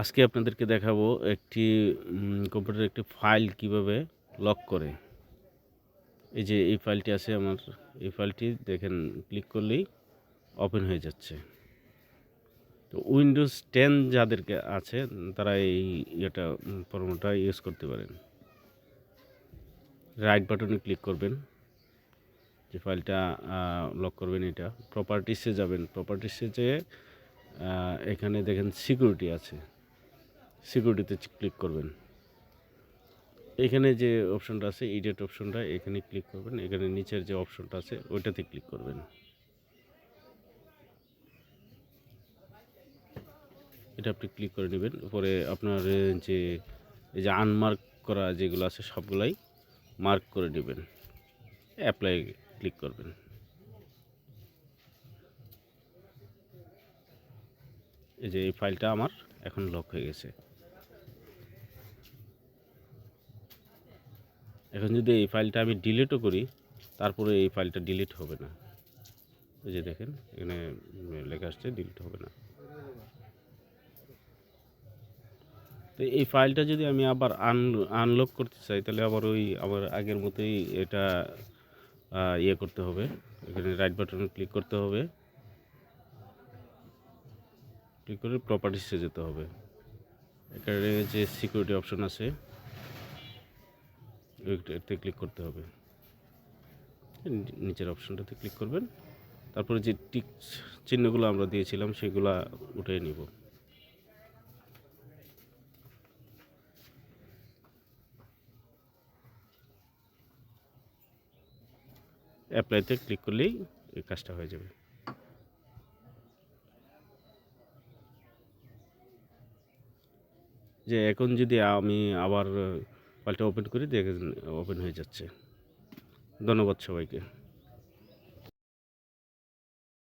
আজকে আপনাদেরকে দেখাবো একটি কম্পিউটার একটি ফাইল কীভাবে লক করে। এই যে এই ফাইলটি আছে আমার, এই ফাইলটি দেখেন, ক্লিক করলেই ওপেন হয়ে যাচ্ছে। তো উইন্ডোজ টেন যাদেরকে আছে, তারা এই ইয়েটা ফর্মটা ইউজ করতে পারেন। রাইট বাটনে ক্লিক করবেন। যে ফাইলটা লক করবেন এটা। প্রপার্টিসে যাবেন। প্রপার্টিসে যেয়ে এখানে দেখেন সিকিউরিটি আছে। সিকিউরিটিতে ক্লিক করবেন। এখানে যে অপশনটা আছে, ইডিয়েট অপশনটা, এখানে ক্লিক করবেন। এখানে নিচের যে অপশনটা আছে, ওইটাতে ক্লিক করবেন। এটা আপনি ক্লিক করে নেবেন। পরে আপনার যে, এই যে আনমার্ক করা যেগুলো আছে, সবগুলাই মার্ক করে নেবেন। অ্যাপ্লাই ক্লিক করবেন। এই যে এই ফাইলটা আমার এখন লক হয়ে গেছে। এখন যদি এই ফাইলটা আমি ডিলিটও করি, তারপরে এই ফাইলটা ডিলিট হবে না। এই যে দেখেন, এখানে লেখা আসছে ডিলিট হবে না। তো এই ফাইলটা যদি আমি আবার আন আনলক করতে চাই, তাহলে আবার ওই, আবার আগের মতোই এটা ইয়ে করতে হবে। এখানে রাইট বাটনে ক্লিক করতে হবে। ক্লিক করে প্রপার্টিসে যেতে হবে। এখানে যে সিকিউরিটি অপশন আছে ওইটাতে ক্লিক করতে হবে। নিচের অপশনটাতে ক্লিক করবেন। তারপরে যে টিক চিহ্নগুলো আমরা দিয়েছিলাম, সেগুলো উঠে নিব। অ্যাপ্লাইতে ক্লিক করলেই এই কাজটা হয়ে যাবে। যে এখন যদি আমি আবার ফাইলটা ওপেন করি দেখে ওপেন হয়ে যাচ্ছে। ধন্যবাদ সবাইকে।